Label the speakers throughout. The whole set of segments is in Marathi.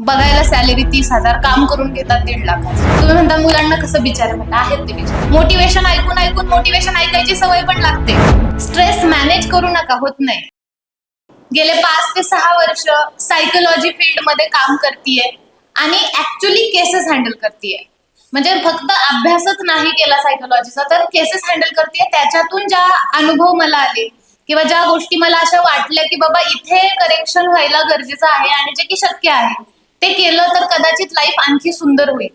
Speaker 1: बघायला सॅलरी तीस हजार काम करून घेतात दीड लाख. तुम्ही म्हणता मुलांना कसं बिचार म्हणता? आहेत ते बिचार. मोटिवेशन ऐकून ऐकून मोटिवेशन ऐकायची सवय पण लागते. स्ट्रेस मॅनेज करू नका होत नाही. गेले पाच ते सहा वर्ष सायकोलॉजी फील्डमध्ये काम करतीये आणि ऍक्च्युली केसेस हँडल करतीये. म्हणजे फक्त अभ्यासच नाही केला सायकोलॉजीचा तर केसेस हँडल करते त्याच्यातून ज्या अनुभव मला आले किंवा ज्या गोष्टी मला अशा वाटल्या की बाबा इथे करेक्शन व्हायला गरजेचं आहे आणि जे की शक्य आहे ते केलं तर कदाचित लाईफ आणखी सुंदर होईल.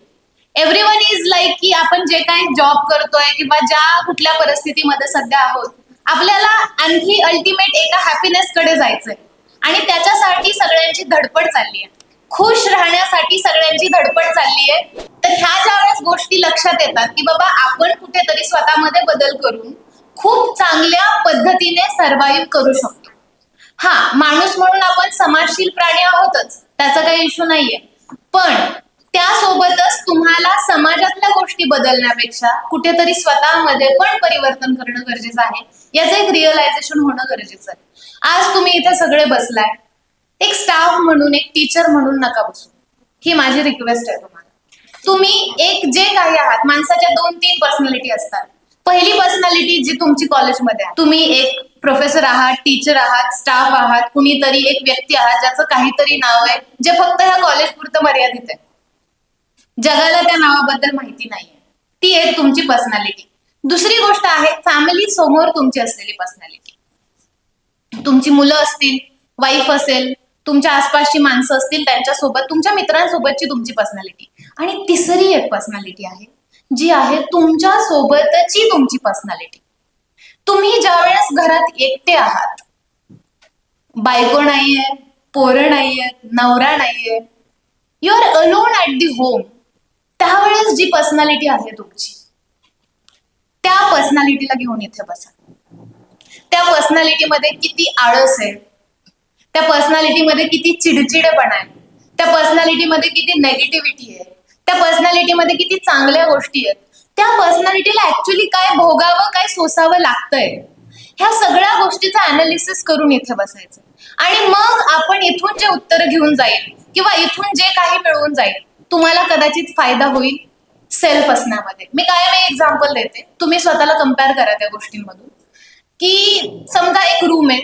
Speaker 1: एव्हरी वन इज लाईक की आपण जे काही जॉब करतोय किंवा ज्या कुठल्या परिस्थितीमध्ये सध्या आहोत आपल्याला आणखी अल्टिमेट एका हॅपीनेस कडे जायचंय. आणि त्याच्यासाठी सगळ्यांची धडपड चालली आहे. खुश राहण्यासाठी सगळ्यांची धडपड चालली आहे. तर ह्या ज्या वेळेस गोष्टी लक्षात येतात की बाबा आपण कुठेतरी स्वतःमध्ये बदल करून खूप चांगल्या पद्धतीने सर्वाईव्ह करू शकतो. हा माणूस म्हणून आपण समाजशील प्राणी आहोतच. त्याचा काही इश्यू नाहीये. पण त्यासोबतच तुम्हाला समाजातल्या गोष्टी बदलण्यापेक्षा कुठेतरी स्वतःमध्ये पण परिवर्तन करणं गरजेचं आहे. याचं एक रिअलायझेशन होणं गरजेचं आहे. आज तुम्ही इथे सगळे बसलाय. एक स्टाफ म्हणून एक टीचर म्हणून नका बसू. ही माझी रिक्वेस्ट आहे तुम्हाला. तुम्ही एक जे काही आहात माणसाच्या दोन तीन पर्सनॅलिटी असतात. पहिली पर्सनॅलिटी जी तुमची कॉलेजमध्ये आहे. तुम्ही एक प्रोफेसर आहात टीचर आहात स्टाफ आहात कुणीतरी एक व्यक्ती आहात ज्याचं काहीतरी नाव आहे जे फक्त ह्या कॉलेज पुरतं मर्यादित आहे. जगाला त्या नावाबद्दल माहिती नाहीये. ती एक तुमची पर्सनॅलिटी दुसरी गोष्ट आहे फॅमिली समोर तुमची असलेली पर्सनॅलिटी तुमची मुलं असतील वाईफ असेल तुमच्या आसपासची माणसं असतील त्यांच्यासोबत तुमच्या मित्रांसोबतची तुमची पर्सनॅलिटी आणि तिसरी एक पर्सनॅलिटी आहे जी आहे तुमच्या सोबतची तुमची पर्सनॅलिटी तुम्ही ज्या वेळेस घरात एकटे आहात बायको नाहीये पोरं नाहीये नवरा नाहीये you are alone at the home त्यावेळेस जी पर्सनॅलिटी आहे तुमची त्या पर्सनॅलिटीला घेऊन इथे बसा. त्या पर्सनॅलिटीमध्ये किती आळस आहे त्या पर्सनॅलिटीमध्ये किती चिडचिडेपणा आहे त्या पर्सनॅलिटीमध्ये किती नेगेटिव्हिटी आहे त्या पर्सनॅलिटीमध्ये किती चांगल्या गोष्टी आहेत. त्या पर्सनॅलिटीला ऍक्च्युली काय भोगावं काय सोसावं लागतंय? ह्या सगळ्या गोष्टीचं अनालिसिस करून इथे बसायचं. आणि मग आपण इथून जे उत्तर घेऊन जाईल किंवा इथून जे काही मिळवून जाईल तुम्हाला कदाचित फायदा होईल सेल्फ असण्यामध्ये. मी काय मी एक्झाम्पल देते. तुम्ही स्वतःला कंपेअर करा त्या गोष्टींमधून. की समजा एक रूम आहे.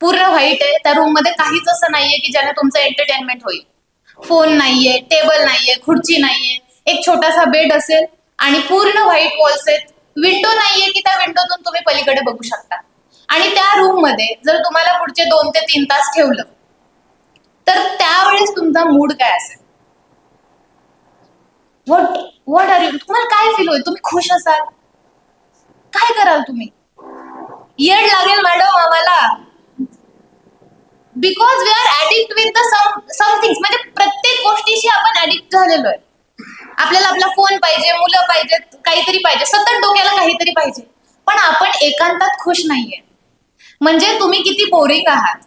Speaker 1: पूर्ण व्हाईट आहे. त्या रूममध्ये काहीच असं नाहीये की ज्याने तुमचं एंटरटेनमेंट होईल. फोन नाहीये टेबल नाहीये खुर्ची नाहीये. एक छोटासा बेड असेल आणि पूर्ण व्हाईट वॉल्स आहेत. विंडो नाहीये की त्या विंडोतून तुम्ही पलीकडे बघू शकता. आणि त्या रूममध्ये जर तुम्हाला पुढचे दोन ते तीन तास ठेवलं तर त्यावेळेस तुमचा मूड काय असेल? व्हॉट व्हॉट आर यू तुम्हाला काय फील होईल? तुम्ही खुश असाल? काय कराल तुम्ही? येड लागेल मॅडम आम्हाला. Because we are addict with the something म्हणजे प्रत्येक गोष्टीशी आपण ऍडिक्ट झालेलो आहे. आपल्याला आपला फोन पाहिजे मुलं पाहिजेत काहीतरी पाहिजे. सतत डोक्याला काहीतरी पाहिजे. पण आपण एकांतात खुश नाहीये. म्हणजे तुम्ही किती बोरिंग आहात.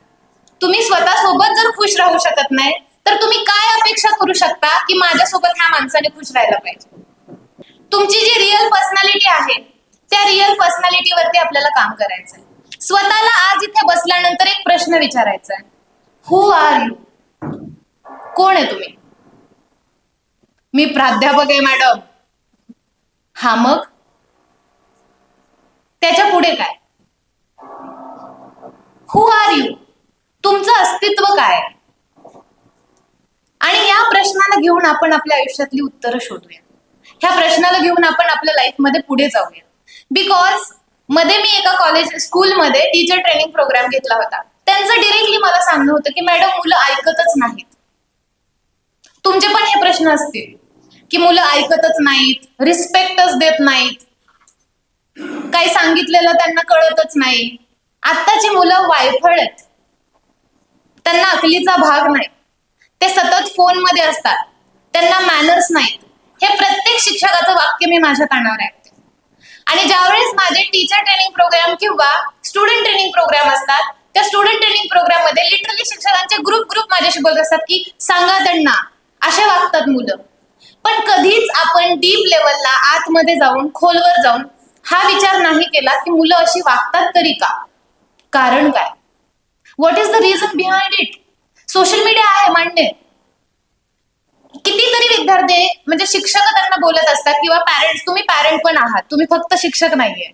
Speaker 1: तुम्ही स्वतः सोबत जर खुश राहू शकत नाही तर तुम्ही काय अपेक्षा करू शकता की माझ्यासोबत ह्या माणसाने खुश राहायला पाहिजे? तुमची जी रिअल पर्सनॅलिटी आहे त्या रिअल पर्सनॅलिटीवरती आपल्याला काम करायचंय. स्वतःला आज इथे बसल्यानंतर एक प्रश्न विचारायचा आहे हु आर यू कोण आहे तुम्ही? मी प्राध्यापक आहे मॅडम हा मग? त्याच्या पुढे काय? हु आर यू तुमचं अस्तित्व काय? आणि या प्रश्नाला घेऊन आपण आपल्या आयुष्यातली उत्तरं शोधूया. ह्या प्रश्नाला घेऊन आपण आपल्या लाईफमध्ये पुढे जाऊया. बिकॉजमध्ये मी एका कॉलेज स्कूलमध्ये टीचर ट्रेनिंग प्रोग्राम घेतला होता. त्यांचं डिरेक्टली मला सांगणं होतं की मॅडम मुलं ऐकतच नाहीत. तुमचे पण हे प्रश्न असतील की मुलं ऐकतच नाहीत रिस्पेक्टच देत नाहीत काही सांगितलेलं त्यांना कळतच नाही. आत्ताची मुलं वायफळ आहेत त्यांना अकलीचा भाग नाही. ते सतत फोनमध्ये असतात. त्यांना मॅनर्स नाहीत. हे प्रत्येक शिक्षकाचं वाक्य मी माझ्या कानावर ऐकते. आणि ज्यावेळेस माझे टीचर ट्रेनिंग प्रोग्राम किंवा स्टुडंट ट्रेनिंग प्रोग्राम असतात त्या स्टुडंट ट्रेनिंग प्रोग्राममध्ये लिटरली शिक्षकांचे ग्रुप ग्रुप माझ्याशी बोलत असतात की सांगा त्यांना. असे वागतात मुलं. पण कधीच आपण डीप लेवलला आतमध्ये जाऊन खोलवर जाऊन हा विचार नाही केला की मुलं अशी वागतात तरी का? कारण काय? What is the reason behind it social media आहे मान्य. कितीतरी विद्यार्थी म्हणजे शिक्षक त्यांना बोलत असतात किंवा पॅरेंट्स तुम्ही पॅरेंट पण आहात. तुम्ही फक्त शिक्षक नाहीये.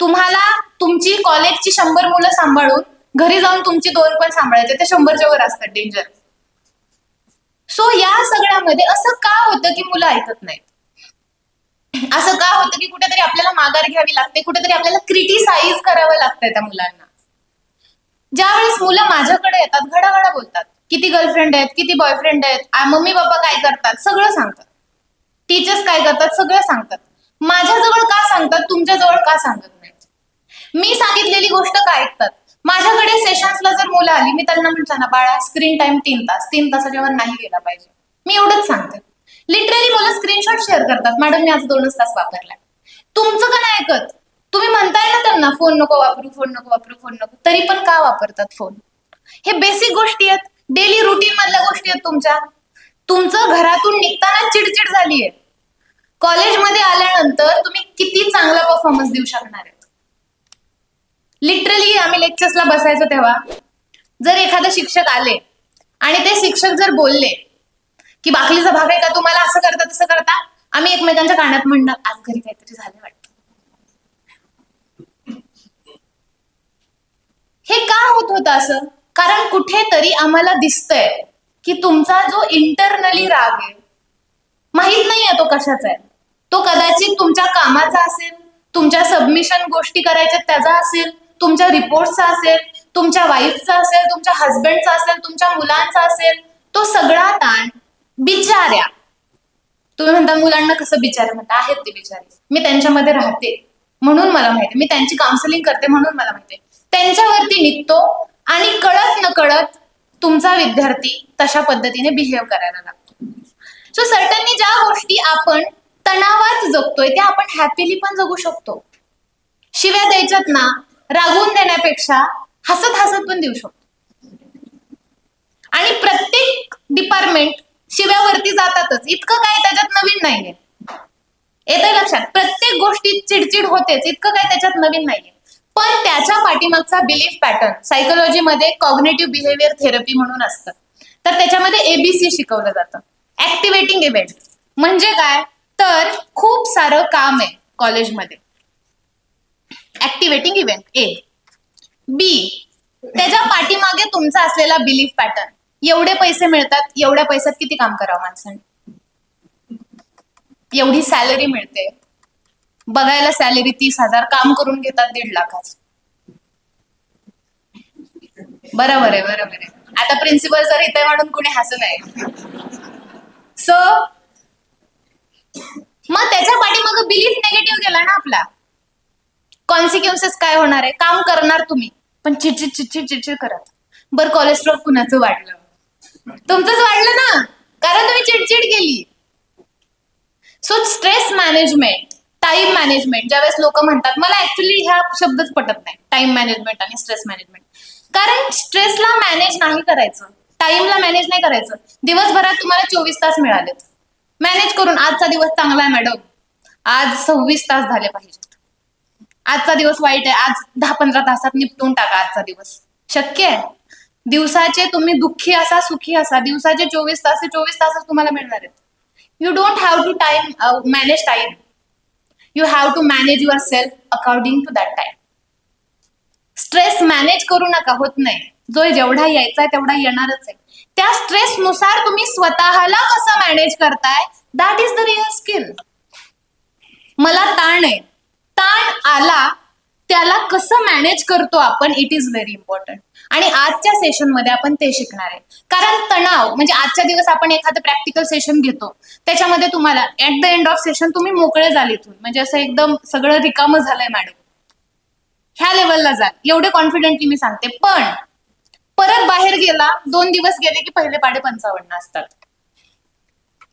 Speaker 1: तुम्हाला तुमची कॉलेजची शंभर मुलं सांभाळून घरी जाऊन तुमची दोन पण सांभाळायचे ते शंभरच्या वर असतात डेंजर सो या सगळ्यामध्ये असं का होतं की मुलं ऐकत नाहीत? असं का होतं की कुठेतरी आपल्याला माघार घ्यावी लागते कुठेतरी आपल्याला क्रिटिसाइज करावं लागतंय त्या मुलांना? ज्यावेळेस मुलं माझ्याकडे येतात घडाघडा बोलतात. किती गर्लफ्रेंड आहेत किती बॉयफ्रेंड आहेत मम्मी पप्पा काय करतात सगळं सांगतात. टीचर्स काय करतात सगळं सांगतात. माझ्याजवळ का सांगतात तुमच्याजवळ का सांगत नाहीत? मी सांगितलेली गोष्ट का ऐकतात? माझ्याकडे सेशन्सला जर मुलं आली मी त्यांना म्हटलं ना बाळा स्क्रीन टाइम तीन तास तीन तासाच्या वर नाही गेला पाहिजे. मी एवढंच सांगते. लिटरली मला स्क्रीनशॉट शेअर करतात. मॅडम मी आज दोनच तास वापरलाय. तुमचं का नाही ऐकत? तुम्ही म्हणताय ना त्यांना फोन नको वापरू फोन नको वापरू फोन नको. तरी पण का वापरतात फोन? हे बेसिक गोष्टी आहेत. डेली रुटीन मधल्या गोष्टी आहेत तुमच्या. तुमचं घरातून निघताना चिडचिड झालीये. कॉलेजमध्ये आल्यानंतर तुम्ही किती चांगला परफॉर्मन्स देऊ शकणार आहेत? लिटरली आम्ही लेक्चर्सला बसायचो तेव्हा. जर एखादे शिक्षक आले आणि ते शिक्षक जर बोलले की बाकलीचा भाग आहे का तुम्हाला असं करता तसं करता आम्ही एकमेकांच्या कानात म्हणणार आज घरी काहीतरी झालं वाटत. हे का होत होतं असं? कारण कुठेतरी आम्हाला दिसतंय की तुमचा जो इंटरनली राग आहे माहीत नाहीये तो कशाचा आहे. तो कदाचित तुमच्या कामाचा असेल तुमच्या सबमिशन गोष्टी करायच्या त्याचा असेल तुमच्या रिपोर्टचा असेल तुमच्या वाईफचा असेल तुमच्या हस्बंडचा असेल तुमच्या मुलांचा असेल तो सगळा ताण बिचाऱ्या. तुम्ही म्हणता मुलांना कसं बिचारे म्हणता? आहेत ते बिचारे. मी त्यांच्यामध्ये राहते म्हणून मला माहिती मी त्यांची काउन्सिलिंग करते म्हणून मला माहिती त्यांच्यावरती निघतो आणि कळत न कळत तुमचा विद्यार्थी तशा पद्धतीने बिहेव करायला लागतो. सो सर्टनली ज्या गोष्टी आपण तणावात जगतोय त्या आपण हॅपीली पण जगू शकतो. शिव्या द्यायच्यात ना रागवून देण्यापेक्षा हसत हसत पण देऊ शकतो. आणि प्रत्येक डिपार्टमेंट शिव्यावरती जातातच. इतकं काय त्याच्यात नवीन नाहीये. येतंय लक्षात. प्रत्येक गोष्टीत चिडचिड होतेच. इतकं काय त्याच्यात नवीन नाहीये. पण त्याच्या पाठीमागचा बिलीफ पॅटर्न सायकोलॉजीमध्ये कॉग्नेटिव्ह बिहेवियर थेरपी म्हणून असतं. तर त्याच्यामध्ये एबीसी शिकवलं जातं. ऍक्टिव्हेटिंग इव्हेंट म्हणजे काय? तर खूप सारं काम आहे कॉलेजमध्ये ऍक्टिव्हेटिंग इव्हेंट ए बी त्याच्या पाठीमागे तुमचा असलेला बिलीफ पॅटर्न एवढे पैसे मिळतात एवढ्या पैशात किती काम करावं माणसाने? एवढी सॅलरी मिळते. बघायला सॅलरी तीस हजार काम करून घेतात दीड लाखाच बरोबर आहे बरोबर आहे. आता प्रिन्सिपल जर इथे म्हणून कुणी हसू नये. सो मग त्याच्या पाठीमाग बिलीफ निगेटिव्ह गेला ना आपला. कॉन्सिक्युन्सेस काय होणार आहे? काम करणार तुम्ही पण चिडचिड चिडचिड चिडचिड करत. बरं कोलेस्ट्रॉल कुणाचं वाढलं? तुमचंच वाढलं ना? कारण तुम्ही चिडचिड केली. So stress management time management ज्यावेळेस लोक म्हणतात मला ऍक्च्युली ह्या शब्दच पटत नाही टाइम मॅनेजमेंट आणि स्ट्रेस मॅनेजमेंट कारण स्ट्रेसला मॅनेज नाही करायचं. टाइमला मॅनेज नाही करायचं. दिवसभरात तुम्हाला चोवीस तास मिळालेत. मॅनेज करून आजचा दिवस चांगला आहे मॅडम आज सव्वीस तास झाले पाहिजे आजचा दिवस वाईट आहे. आज दहा पंधरा तासात निपटून टाका आजचा दिवस. शक्य आहे. दिवसाचे तुम्ही दुःखी असा सुखी असा. दिवसाचे चोवीस तास चोवीस तासच तुम्हाला मिळणार आहेत. You don't have to time manage time you have to manage yourself according to that time stress manage करू नका होत नाही. जो जेवढा यायचा आहे तेवढा येणारच आहे. त्या स्ट्रेसनुसार तुम्ही स्वतःला कसं मॅनेज करताय that is the real skill मला ताण आहे. ताण आला त्याला कसं मॅनेज करतो आपण इट इज व्हेरी इम्पॉर्टंट आणि आजच्या सेशनमध्ये आपण ते शिकणार आहे. कारण तणाव म्हणजे आजच्या दिवस आपण एखादं प्रॅक्टिकल सेशन घेतो त्याच्यामध्ये तुम्हाला at the end of session तुम्ही मोकळे झाले इथून. म्हणजे असं एकदम सगळं रिकामं झालंय मॅडम ह्या लेवलला जा एवढे कॉन्फिडेंटली मी सांगते. पण परत बाहेर गेला दोन दिवस गेले की पहिले पाडे पंचावन्न असतात.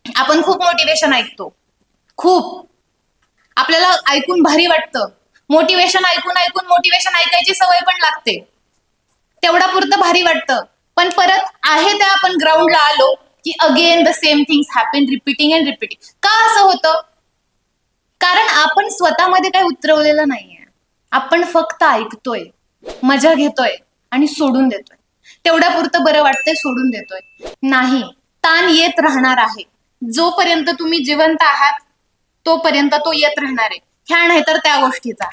Speaker 1: आपण खूप मोटिवेशन ऐकतो. खूप. आपल्याला ऐकून भारी वाटतं. मोटिवेशन ऐकून ऐकून मोटिवेशन ऐकायची सवय पण लागते. तेवढा पुरतं भारी वाटतं. पण परत आहे त्या आपण ग्राउंडला आलो की again the same things happen repeating and repeating का असं होतं? कारण आपण स्वतःमध्ये काही उतरवलेलं नाहीये. आपण फक्त ऐकतोय मजा घेतोय आणि सोडून देतोय. तेवढ्या पुरतं बरं वाटतंय सोडून देतोय. नाही ताण येत राहणार आहे. जोपर्यंत तुम्ही जिवंत आहात तोपर्यंत तो येत राहणार आहे. ह्या नाही तर त्या गोष्टीचा.